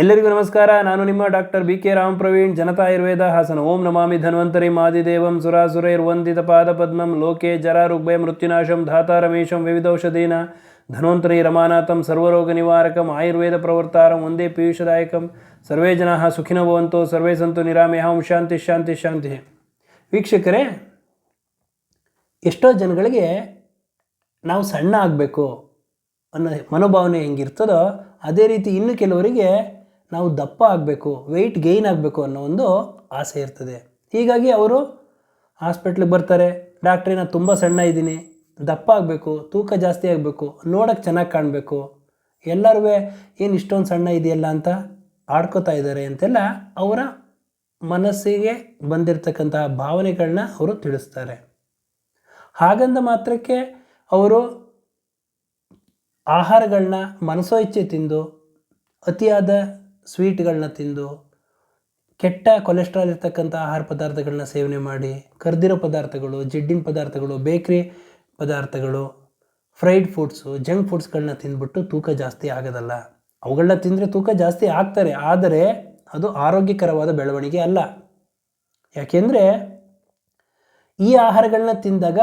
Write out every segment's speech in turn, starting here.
ಎಲ್ಲರಿಗೂ ನಮಸ್ಕಾರ. ನಾನು ನಿಮ್ಮ doctor B K Ram Praveen. Janata Ayurveda Hassan. ಓಂ ನಮಾಮಿ ಧನ್ವಂತರಿ. ಮಾದಿದೇವಂ ಸುರಾಸುರೈರ್ವಂದಿತ ಪಾದಪದ್ಮಂ ಲೋಕೆ ಜರ ರುಗ್ಭಯ ಮೃತ್ಯುನಾಶಂ. ಧಾತಾರಮೇಶಂ ವಿವಿಧೌಷಧೀನ. ಧನ್ವಂತರಿ ರಮಾನಾಥಂ. ಸರ್ವರೋಗ ನಿವಾರಕಂ. ಆಯುರ್ವೇದ ಪ್ರವರ್ತಾರಂ. ಒಂದೇ ಪೀಯೂಷದಾಯಕಂ. ಸರ್ವೇ ಜನಾ ಸುಖಿನ ಭವಂತು. ಸರ್ವೇ ಸಂತು ನಿರಾಮಯ ಓಂ ಶಾಂತಿ ಶಾಂತಿ ಶಾಂತಿ. ವೀಕ್ಷಕರೇ, ಎಷ್ಟೋ ಜನಗಳಿಗೆ ನಾವು ಸಣ್ಣ ಆಗಬೇಕು ಅನ್ನೋ ಮನೋಭಾವನೆ ಹೆಂಗಿರ್ತದೋ, ಅದೇ ರೀತಿ ಇನ್ನು ಕೆಲವರಿಗೆ ನಾವು ದಪ್ಪ ಆಗಬೇಕು ವೆಯ್ಟ್ ಗೈನ್ ಆಗಬೇಕು ಅನ್ನೋ ಒಂದು ಆಸೆ ಇರ್ತದೆ. ಹೀಗಾಗಿ ಅವರು ಹಾಸ್ಪಿಟ್ಲಿಗೆ ಬರ್ತಾರೆ ಡಾಕ್ಟ್ರೇ ನಾನು ತುಂಬ ಸಣ್ಣ ಇದ್ದೀನಿ, ದಪ್ಪ ಆಗಬೇಕು, ತೂಕ ಜಾಸ್ತಿ ಆಗಬೇಕು ನೋಡೋಕ್ಕೆ ಚೆನ್ನಾಗಿ ಕಾಣಬೇಕು ಎಲ್ಲರೂ ಏನು ಇಷ್ಟೊಂದು ಸಣ್ಣ ಇದೆಯಲ್ಲ ಅಂತ ಆಡ್ಕೋತಾ ಇದ್ದಾರೆ ಅಂತೆಲ್ಲ ಅವರ ಮನಸ್ಸಿಗೆ ಬಂದಿರತಕ್ಕಂತಹ ಭಾವನೆಗಳನ್ನ ಅವರು ತಿಳಿಸ್ತಾರೆ. ಹಾಗಂದ ಮಾತ್ರಕ್ಕೆ ಅವರು ಆಹಾರಗಳನ್ನ ಮನಸೋ ಇಚ್ಛೆ ತಿಂದು ಅತಿಯಾದ ಸ್ವೀಟ್ಗಳನ್ನ ತಿಂದು ಕೆಟ್ಟ ಕೊಲೆಸ್ಟ್ರಾಲ್ ಇರ್ತಕ್ಕಂಥ ಆಹಾರ ಪದಾರ್ಥಗಳನ್ನ ಸೇವನೆ ಮಾಡಿ, ಕರ್ದಿರೋ ಪದಾರ್ಥಗಳು, ಜಿಡ್ಡಿನ ಪದಾರ್ಥಗಳು, ಬೇಕ್ರಿ ಪದಾರ್ಥಗಳು ಫ್ರೈಡ್ ಫುಡ್ಸು ಜಂಕ್ ಫುಡ್ಸ್ಗಳನ್ನ ತಿಂದ್ಬಿಟ್ಟು ತೂಕ ಜಾಸ್ತಿ ಆಗೋದಲ್ಲ. ಅವುಗಳನ್ನ ತಿಂದರೆ ತೂಕ ಜಾಸ್ತಿ ಆಗ್ತಾರೆ, ಆದರೆ ಅದು ಆರೋಗ್ಯಕರವಾದ ಬೆಳವಣಿಗೆ ಅಲ್ಲ. ಯಾಕೆಂದರೆ ಈ ಆಹಾರಗಳನ್ನ ತಿಂದಾಗ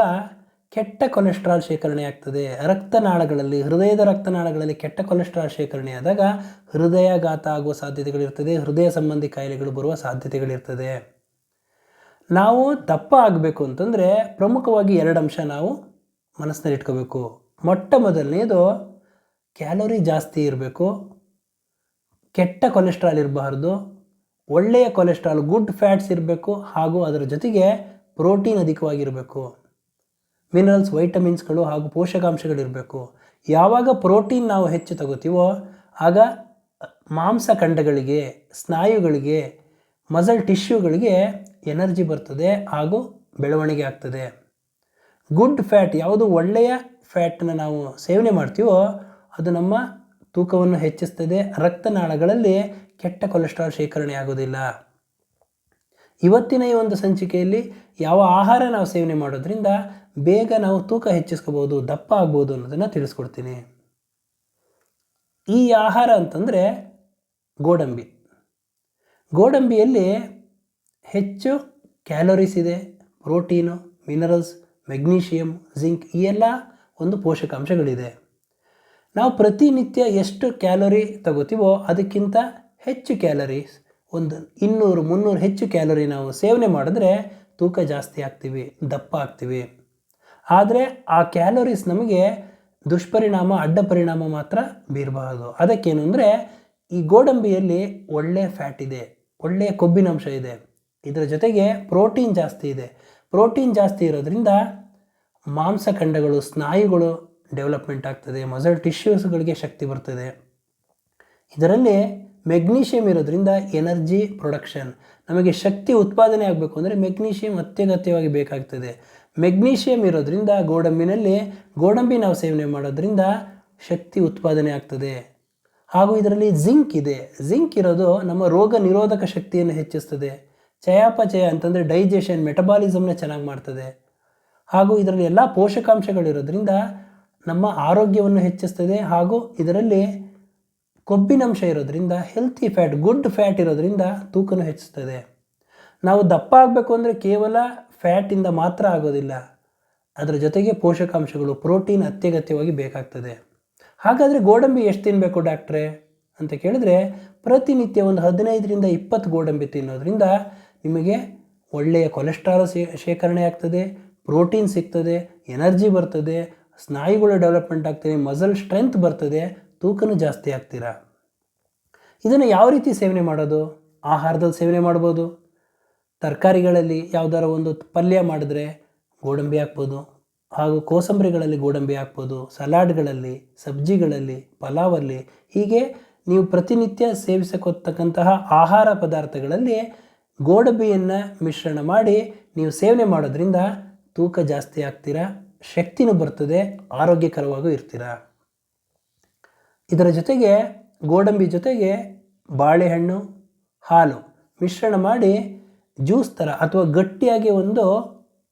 ಕೆಟ್ಟ ಕೊಲೆಸ್ಟ್ರಾಲ್ ಶೇಖರಣೆ ಆಗ್ತದೆ. ರಕ್ತನಾಳಗಳಲ್ಲಿ, ಹೃದಯದ ರಕ್ತನಾಳಗಳಲ್ಲಿ ಕೆಟ್ಟ ಕೊಲೆಸ್ಟ್ರಾಲ್ ಶೇಖರಣೆ ಆದಾಗ ಹೃದಯಾಘಾತ ಆಗುವ ಸಾಧ್ಯತೆಗಳಿರ್ತದೆ. ಹೃದಯ ಸಂಬಂಧಿ ಕಾಯಿಲೆಗಳು ಬರುವ ಸಾಧ್ಯತೆಗಳಿರ್ತದೆ. ನಾವು ದಪ್ಪ ಆಗಬೇಕು ಅಂತಂದರೆ ಪ್ರಮುಖವಾಗಿ ಎರಡು ಅಂಶ ನಾವು ಮನಸ್ಸಿನಲ್ಲಿ ಇಟ್ಕೋಬೇಕು. ಮೊಟ್ಟ ಮೊದಲನೇದು ಕ್ಯಾಲೋರಿ ಜಾಸ್ತಿ ಇರಬೇಕು. ಕೆಟ್ಟ ಕೊಲೆಸ್ಟ್ರಾಲ್ ಇರಬಾರ್ದು. ಒಳ್ಳೆಯ ಕೊಲೆಸ್ಟ್ರಾಲ್, ಗುಡ್ ಫ್ಯಾಟ್ಸ್ ಇರಬೇಕು ಹಾಗೂ ಅದರ ಜೊತೆಗೆ ಪ್ರೋಟೀನ್ ಅಧಿಕವಾಗಿರಬೇಕು. ಮಿನರಲ್ಸ್ ವೈಟಮಿನ್ಸ್ಗಳು ಹಾಗೂ ಪೋಷಕಾಂಶಗಳಿರಬೇಕು. ಯಾವಾಗ ಪ್ರೋಟೀನ್ ನಾವು ಹೆಚ್ಚು ತಗೋತೀವೋ, ಆಗ ಮಾಂಸ ಖಂಡಗಳಿಗೆ, ಸ್ನಾಯುಗಳಿಗೆ ಮಸಲ್ ಟಿಶ್ಯೂಗಳಿಗೆ ಎನರ್ಜಿ ಬರ್ತದೆ ಹಾಗೂ ಬೆಳವಣಿಗೆ ಆಗ್ತದೆ. ಗುಡ್ ಫ್ಯಾಟ್ ಯಾವುದು ಒಳ್ಳೆಯ ಫ್ಯಾಟನ್ನು ನಾವು ಸೇವನೆ ಮಾಡ್ತೀವೋ, ಅದು ನಮ್ಮ ತೂಕವನ್ನು ಹೆಚ್ಚಿಸ್ತದೆ, ರಕ್ತನಾಳಗಳಲ್ಲಿ ಕೆಟ್ಟ ಕೊಲೆಸ್ಟ್ರಾಲ್ ಶೇಖರಣೆ ಆಗೋದಿಲ್ಲ. ಇವತ್ತಿನ ಈ ಒಂದು ಸಂಚಿಕೆಯಲ್ಲಿ ಯಾವ ಆಹಾರ ನಾವು ಸೇವನೆ ಮಾಡೋದ್ರಿಂದ ಬೇಗ ನಾವು ತೂಕ ಹೆಚ್ಚಿಸ್ಕೋಬೋದು ದಪ್ಪ ಆಗ್ಬೋದು ಅನ್ನೋದನ್ನು ತಿಳಿಸ್ಕೊಡ್ತೀನಿ. ಈ ಆಹಾರ ಅಂತಂದರೆ ಗೋಡಂಬಿ. ಗೋಡಂಬಿಯಲ್ಲಿ ಹೆಚ್ಚು ಕ್ಯಾಲೋರೀಸ್ ಇದೆ ಪ್ರೋಟೀನು ಮಿನರಲ್ಸ್ ಮೆಗ್ನೀಷಿಯಮ್ ಜಿಂಕ್ ಈ ಎಲ್ಲ ಒಂದು ಪೋಷಕಾಂಶಗಳಿದೆ. ನಾವು ಪ್ರತಿನಿತ್ಯ ಎಷ್ಟು ಕ್ಯಾಲೋರಿ ತಗೋತೀವೋ ಅದಕ್ಕಿಂತ ಹೆಚ್ಚು ಕ್ಯಾಲರೀಸ್ ಒಂದು ಇನ್ನೂರು, ಮುನ್ನೂರು ಹೆಚ್ಚು ಕ್ಯಾಲೋರಿ ನಾವು ಸೇವನೆ ಮಾಡಿದ್ರೆ ತೂಕ ಜಾಸ್ತಿ ಆಗ್ತೀವಿ, ದಪ್ಪ ಆಗ್ತೀವಿ. ಆದರೆ ಆ ಕ್ಯಾಲೋರೀಸ್ ನಮಗೆ ದುಷ್ಪರಿಣಾಮ, ಅಡ್ಡ ಪರಿಣಾಮ ಮಾತ್ರ ಬೀರಬಾರದು. ಅದಕ್ಕೇನು ಅಂದರೆ ಈ ಗೋಡಂಬಿಯಲ್ಲಿ ಒಳ್ಳೆಯ ಫ್ಯಾಟ್ ಇದೆ ಒಳ್ಳೆಯ ಕೊಬ್ಬಿನಾಂಶ ಇದೆ. ಇದರ ಜೊತೆಗೆ ಪ್ರೋಟೀನ್ ಜಾಸ್ತಿ ಇದೆ. ಪ್ರೋಟೀನ್ ಜಾಸ್ತಿ ಇರೋದ್ರಿಂದ ಮಾಂಸಖಂಡಗಳು, ಸ್ನಾಯುಗಳು ಡೆವಲಪ್ಮೆಂಟ್ ಆಗ್ತದೆ ಮಸಲ್ ಟಿಶ್ಯೂಸ್ಗಳಿಗೆ ಶಕ್ತಿ ಬರ್ತದೆ. ಇದರಲ್ಲಿ ಮೆಗ್ನೀಷಿಯಮ್ ಇರೋದ್ರಿಂದ ಎನರ್ಜಿ ಪ್ರೊಡಕ್ಷನ್ ನಮಗೆ ಶಕ್ತಿ ಉತ್ಪಾದನೆ ಆಗಬೇಕು ಅಂದರೆ ಮೆಗ್ನೀಷಿಯಮ್ ಅತ್ಯಗತ್ಯವಾಗಿ ಬೇಕಾಗ್ತದೆ. ಮೆಗ್ನೀಷಿಯಮ್ ಇರೋದ್ರಿಂದ ಗೋಡಂಬಿನಲ್ಲಿ ಗೋಡಂಬಿ ನಾವು ಸೇವನೆ ಮಾಡೋದ್ರಿಂದ ಶಕ್ತಿ ಉತ್ಪಾದನೆ ಆಗ್ತದೆ. ಹಾಗೂ ಇದರಲ್ಲಿ ಜಿಂಕ್ ಇದೆ. ಜಿಂಕ್ ಇರೋದು ನಮ್ಮ ರೋಗ ನಿರೋಧಕ ಶಕ್ತಿಯನ್ನು ಹೆಚ್ಚಿಸ್ತದೆ. ಚಯಾಪಚಯ ಅಂತಂದರೆ ಡೈಜೆಷನ್, ಮೆಟಬಾಲಿಸಮ್ನ ಚೆನ್ನಾಗಿ ಮಾಡ್ತದೆ. ಹಾಗೂ ಇದರಲ್ಲಿ ಎಲ್ಲ ಪೋಷಕಾಂಶಗಳಿರೋದ್ರಿಂದ ನಮ್ಮ ಆರೋಗ್ಯವನ್ನು ಹೆಚ್ಚಿಸ್ತದೆ. ಹಾಗೂ ಇದರಲ್ಲಿ ಕೊಬ್ಬಿನಂಶ ಇರೋದ್ರಿಂದ ಹೆಲ್ತಿ ಫ್ಯಾಟ್ ಗುಡ್ ಫ್ಯಾಟ್ ಇರೋದ್ರಿಂದ ತೂಕನ ಹೆಚ್ಚಿಸ್ತದೆ. ನಾವು ದಪ್ಪ ಆಗಬೇಕು ಅಂದರೆ ಕೇವಲ ಫ್ಯಾಟಿಂದ ಮಾತ್ರ ಆಗೋದಿಲ್ಲ. ಅದರ ಜೊತೆಗೆ ಪೋಷಕಾಂಶಗಳು ಪ್ರೋಟೀನ್ ಅತ್ಯಗತ್ಯವಾಗಿ ಬೇಕಾಗ್ತದೆ. ಹಾಗಾದರೆ ಗೋಡಂಬಿ ಎಷ್ಟು ತಿನ್ನಬೇಕು ಡಾಕ್ಟ್ರೆ? ಅಂತ ಕೇಳಿದ್ರೆ ಪ್ರತಿನಿತ್ಯ ಒಂದು ಹದಿನೈದರಿಂದ ಇಪ್ಪತ್ತು ಗೋಡಂಬಿ ತಿನ್ನೋದ್ರಿಂದ ನಿಮಗೆ ಒಳ್ಳೆಯ ಕೊಲೆಸ್ಟ್ರಾಲ್ ಶೇಖರಣೆ ಆಗ್ತದೆ, ಪ್ರೋಟೀನ್ ಸಿಗ್ತದೆ, ಎನರ್ಜಿ ಬರ್ತದೆ, ಸ್ನಾಯುಗಳು ಡೆವಲಪ್ಮೆಂಟ್ ಆಗ್ತದೆ, ಮಸಲ್ ಸ್ಟ್ರೆಂತ್ ಬರ್ತದೆ, ತೂಕನೂ ಜಾಸ್ತಿ ಆಗ್ತೀರಾ? ಇದನ್ನು ಯಾವ ರೀತಿ ಸೇವನೆ ಮಾಡೋದು? ಆಹಾರದಲ್ಲಿ ಸೇವನೆ ಮಾಡ್ಬೋದು? ತರಕಾರಿಗಳಲ್ಲಿ ಯಾವ್ದಾರ ಒಂದು ಪಲ್ಯ ಮಾಡಿದ್ರೆ ಗೋಡಂಬಿ ಹಾಕ್ಬೋದು. ಹಾಗೂ ಕೋಸಂಬರಿಗಳಲ್ಲಿ ಗೋಡಂಬಿ ಹಾಕ್ಬೋದು. ಸಲಾಡ್ಗಳಲ್ಲಿ, ಸಬ್ಜಿಗಳಲ್ಲಿ, ಪಲಾವಲ್ಲಿ ಹೀಗೆ ನೀವು ಪ್ರತಿನಿತ್ಯ ಸೇವಿಸಕೊತಕ್ಕಂತಹ ಆಹಾರ ಪದಾರ್ಥಗಳಲ್ಲಿ ಗೋಡಂಬಿಯನ್ನು ಮಿಶ್ರಣ ಮಾಡಿ ನೀವು ಸೇವನೆ ಮಾಡೋದ್ರಿಂದ ತೂಕ ಜಾಸ್ತಿ ಆಗ್ತೀರಾ? ಶಕ್ತಿನೂ ಬರ್ತದೆ, ಆರೋಗ್ಯಕರವಾಗೂ ಇರ್ತೀರಾ? ಇದರ ಜೊತೆಗೆ, ಗೋಡಂಬಿ ಜೊತೆಗೆ ಬಾಳೆಹಣ್ಣು ಹಾಲು ಮಿಶ್ರಣ ಮಾಡಿ ಜ್ಯೂಸ್ ಥರ ಅಥವಾ ಗಟ್ಟಿಯಾಗಿ ಒಂದು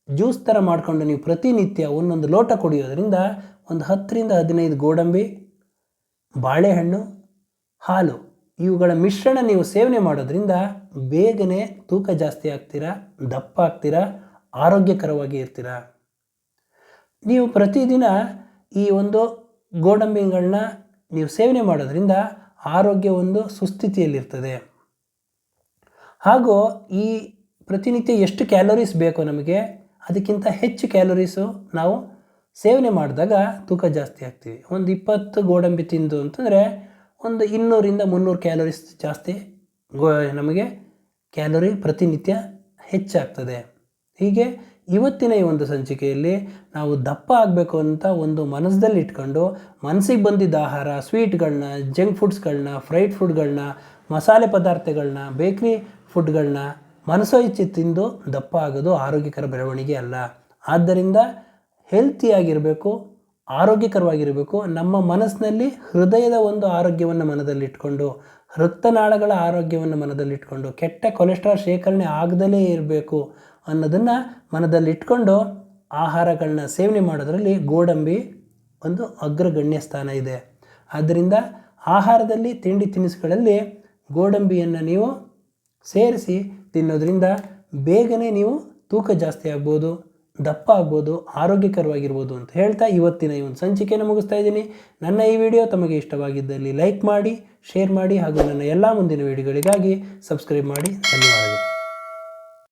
ಜ್ಯೂಸ್ ಥರ ಮಾಡಿಕೊಂಡು ನೀವು ಪ್ರತಿನಿತ್ಯ ಒಂದೊಂದು ಲೋಟ ಕುಡಿಯೋದ್ರಿಂದ ಒಂದು ಹತ್ತರಿಂದ ಹದಿನೈದು ಗೋಡಂಬಿ, ಬಾಳೆಹಣ್ಣು, ಹಾಲು ಇವುಗಳ ಮಿಶ್ರಣ ನೀವು ಸೇವನೆ ಮಾಡೋದ್ರಿಂದ ಬೇಗನೆ ತೂಕ ಜಾಸ್ತಿ ಆಗ್ತೀರಾ, ದಪ್ಪ ಆಗ್ತೀರಾ, ಆರೋಗ್ಯಕರವಾಗಿ ಇರ್ತೀರಾ. ನೀವು ಪ್ರತಿದಿನ ಈ ಒಂದು ಗೋಡಂಬಿಗಳನ್ನ ನೀವು ಸೇವನೆ ಮಾಡೋದ್ರಿಂದ ಆರೋಗ್ಯ ಒಂದು ಸುಸ್ಥಿತಿಯಲ್ಲಿರ್ತದೆ. ಹಾಗೂ ಈ ಪ್ರತಿನಿತ್ಯ ಎಷ್ಟು ಕ್ಯಾಲೋರೀಸ್ ಬೇಕೋ ನಮಗೆ, ಅದಕ್ಕಿಂತ ಹೆಚ್ಚು ಕ್ಯಾಲೋರೀಸು ನಾವು ಸೇವನೆ ಮಾಡಿದಾಗ ತೂಕ ಜಾಸ್ತಿ ಆಗ್ತೀವಿ. ಒಂದು ಇಪ್ಪತ್ತು ಗೋಡಂಬಿ ತಿಂದು ಅಂತಂದರೆ ಒಂದು ಇನ್ನೂರಿಂದ ಮುನ್ನೂರು ಕ್ಯಾಲೋರೀಸ್ ಜಾಸ್ತಿ ನಮಗೆ ಕ್ಯಾಲೋರಿ ಪ್ರತಿನಿತ್ಯ ಹೆಚ್ಚಾಗ್ತದೆ. ಹೀಗೆ ಇವತ್ತಿನ ಈ ಒಂದು ಸಂಚಿಕೆಯಲ್ಲಿ ನಾವು ದಪ್ಪ ಆಗಬೇಕು ಅಂತ ಒಂದು ಮನಸ್ಸಲ್ಲಿ ಇಟ್ಕೊಂಡು ಮನಸ್ಸಿಗೆ ಬಂದಿದ್ದ ಆಹಾರ ಸ್ವೀಟ್ಗಳನ್ನ ಜಂಕ್ ಫುಡ್ಸ್ಗಳನ್ನ ಫ್ರೈಡ್ ಫುಡ್ಗಳನ್ನ ಮಸಾಲೆ ಪದಾರ್ಥಗಳನ್ನ ಬೇಕ್ರಿ ಫುಡ್ಗಳನ್ನ ಮನಸೋ ಇಚ್ಛೆ ತಿಂದು ದಪ್ಪ ಆಗೋದು ಆರೋಗ್ಯಕರ ಬೆಳವಣಿಗೆ ಅಲ್ಲ. ಆದ್ದರಿಂದ ಹೆಲ್ತಿಯಾಗಿರಬೇಕು ಆರೋಗ್ಯಕರವಾಗಿರಬೇಕು, ನಮ್ಮ ಮನಸ್ಸಿನಲ್ಲಿ ಹೃದಯದ ಒಂದು ಆರೋಗ್ಯವನ್ನು ಮನದಲ್ಲಿಟ್ಕೊಂಡು ರಕ್ತನಾಳಗಳ ಆರೋಗ್ಯವನ್ನು ಮನದಲ್ಲಿಟ್ಕೊಂಡು, ಕೆಟ್ಟ ಕೊಲೆಸ್ಟ್ರಾಲ್ ಶೇಖರಣೆ ಆಗದಲೇ ಇರಬೇಕು ಅನ್ನೋದನ್ನು ಮನದಲ್ಲಿಟ್ಕೊಂಡು ಆಹಾರಗಳನ್ನ ಸೇವನೆ ಮಾಡೋದರಲ್ಲಿ ಗೋಡಂಬಿ ಒಂದು ಅಗ್ರಗಣ್ಯ ಸ್ಥಾನ ಇದೆ. ಆದ್ದರಿಂದ ಆಹಾರದಲ್ಲಿ ತಿಂಡಿ ತಿನಿಸುಗಳಲ್ಲಿ ಗೋಡಂಬಿಯನ್ನು ನೀವು ಸೇರಿಸಿ ತಿನ್ನೋದ್ರಿಂದ ಬೇಗನೆ ನೀವು ತೂಕ ಜಾಸ್ತಿ ಆಗ್ಬೋದು, ದಪ್ಪ ಆಗ್ಬೋದು, ಆರೋಗ್ಯಕರವಾಗಿರ್ಬೋದು ಅಂತ ಹೇಳ್ತಾ ಇವತ್ತಿನ ಈ ಒಂದು ಸಂಚಿಕೆಯನ್ನು ಮುಗಿಸ್ತಾ ಇದ್ದೀನಿ. ನನ್ನ ಈ ವಿಡಿಯೋ ತಮಗೆ ಇಷ್ಟವಾಗಿದ್ದಲ್ಲಿ ಲೈಕ್ ಮಾಡಿ, ಶೇರ್ ಮಾಡಿ ಹಾಗೂ ನನ್ನ ಎಲ್ಲ ಮುಂದಿನ ವಿಡಿಯೋಗಳಿಗಾಗಿ ಸಬ್ಸ್ಕ್ರೈಬ್ ಮಾಡಿ. ಧನ್ಯವಾದಗಳು.